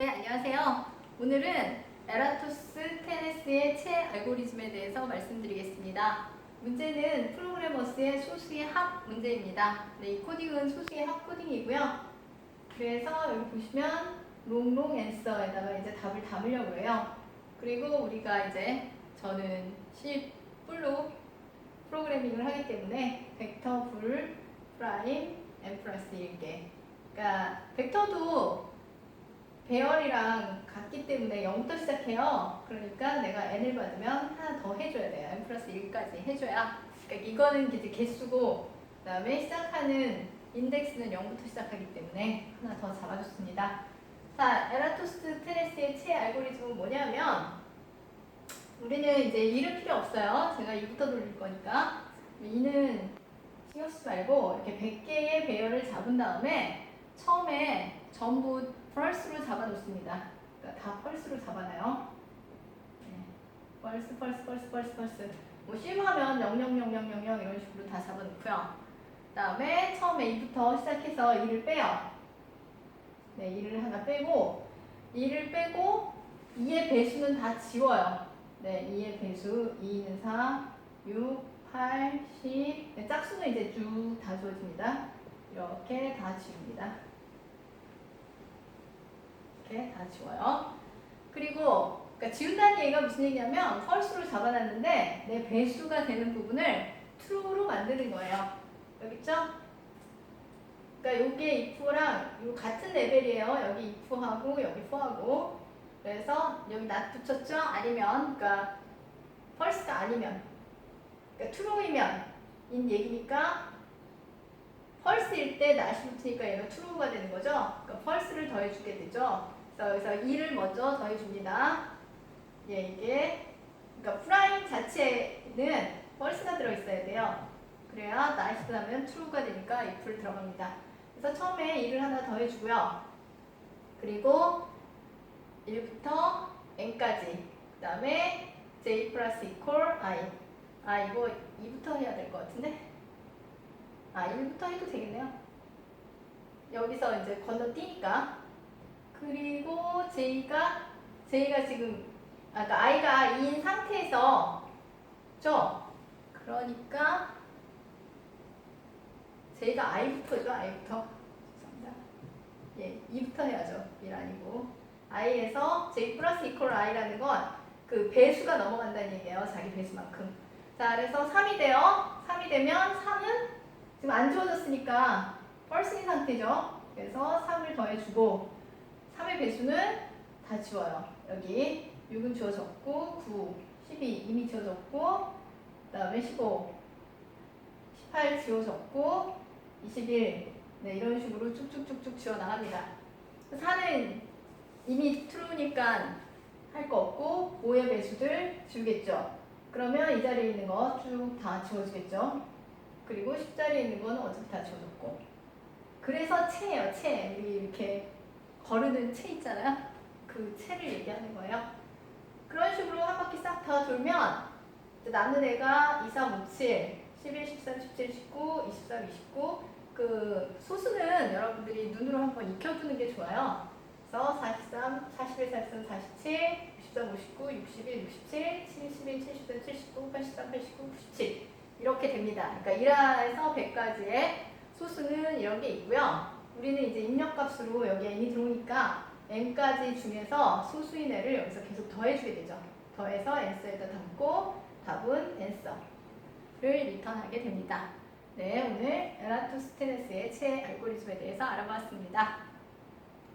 네, 안녕하세요. 오늘은 에라토스 테네스의 채 알고리즘에 대해서 말씀드리겠습니다. 문제는 프로그래머스의 소수의 합 문제입니다. 네, 이 코딩은 소수의 합 코딩이고요. 그래서 여기 보시면 롱롱 앤서에다가 이제 답을 담으려고 해요. 그리고 우리가 이제 저는 C 풀로 프로그래밍을 하기 때문에 벡터 불 프라임 n 플러스 1개 그러니까 벡터도 배열이랑 같기 때문에 0부터 시작해요. 그러니까 내가 n을 받으면 하나 더 해줘야 돼요. n 플러스 1까지 해줘야. 그러니까 이거는 이제 개수고 그 다음에 시작하는 인덱스는 0부터 시작하기 때문에 하나 더 잡아줬습니다. 자, 에라토스 테레스의 채 알고리즘은 뭐냐면 우리는 이제 이름 필요 없어요. 제가 2부터 돌릴 거니까 이는 신경 쓰지 말고 이렇게 100개의 배열을 잡은 다음에 처음에 전부 펄스로 잡아놓습니다. 그러니까 다 펄스로 잡아놔요. 네. 펄스, 펄스, 펄스, 펄스, 펄스. 뭐 심하면 0000000 이런 식으로 다 잡아놓고요. 그 다음에 처음에 2부터 시작해서 2를 빼요. 네, 2를 하나 빼고 2를 빼고 2의 배수는 다 지워요. 네, 2의 배수 2는 4, 6, 8, 10. 네, 짝수는 이제 쭉 다 지워집니다. 이렇게 다 지웁니다. 이렇게 다 지워요. 그리고 그러니까 지운다는 얘기가 무슨 얘기냐면 펄스로 잡아놨는데 내 배수가 되는 부분을 true로 만드는 거예요. 여기 있죠? 그러니까 여기에 if랑 요 같은 레벨이에요. 여기 if하고 여기 for하고 그래서 여기 not 붙였죠? 아니면 그러니까 펄스가 아니면 그러니까 true이면 인 얘기니까 펄스일 때 not이 붙으니까 얘가 true가 되는 거죠. 그러니까 펄스를 더해주게 되죠. 그래서 여기서 2를 먼저 더해줍니다. 예, 이게 그러니까 프라임 자체는 펄스가 들어있어야 돼요. 그래야 나이스 하면 true가 되니까 if를 들어갑니다. 그래서 처음에 2를 하나 더해주고요. 그리고 1부터 n까지 그 다음에 j 플러스 equal i 아 이거 2부터 해야 될 것 같은데 아 1부터 해도 되겠네요. 여기서 이제 건너뛰니까. 그리고 j가 j가 지금 아까 그러니까 i가 2인 상태에서 죠. 그러니까 j가 i부터죠 i부터. 죄송합니다. 예 2부터 해야죠 1 아니고. I에서 j 플러스 이퀄 i라는 건 그 배수가 넘어간다는 얘기예요 자기 배수만큼. 자 그래서 3이 돼요. 3이 되면 3은 지금 안 지워졌으니까 펄스인 상태죠 그래서 3을 더해주고 3의 배수는 다 지워요. 여기 6은 지워졌고 9, 12 이미 지워졌고 그 다음에 15, 18 지워졌고 21 네, 이런 식으로 쭉쭉쭉쭉 지워 나갑니다. 4는 이미 true니까 할 거 없고 5의 배수들 지우겠죠. 그러면 이 자리에 있는 거 쭉 다 지워지겠죠. 그리고 10자리에 있는 거는 어차피 다 지워졌고 그래서 채예요, 채. 우리 이렇게 거르는 채 있잖아요. 그 채를 얘기하는 거예요. 그런 식으로 한 바퀴 싹 다 돌면 이제 남는 애가 2, 3, 5, 7, 11, 13, 17, 19, 23, 29. 그 소수는 여러분들이 눈으로 한번 익혀두는 게 좋아요. 그래서 43, 41, 43, 47, 63, 59, 61, 67, 71, 73, 79, 83, 89, 97 이렇게 됩니다. 그러니까 1에서 100까지의 소수는 이런 게 있고요. 우리는 이제 입력값으로 여기 n이 들어오니까 n까지 중에서 소수인 애를 여기서 계속 더해주게 되죠. 더해서 n서에다 담고 답은 n서를 리턴하게 됩니다. 네, 오늘 에라토스테네스의 채 알고리즘에 대해서 알아봤습니다.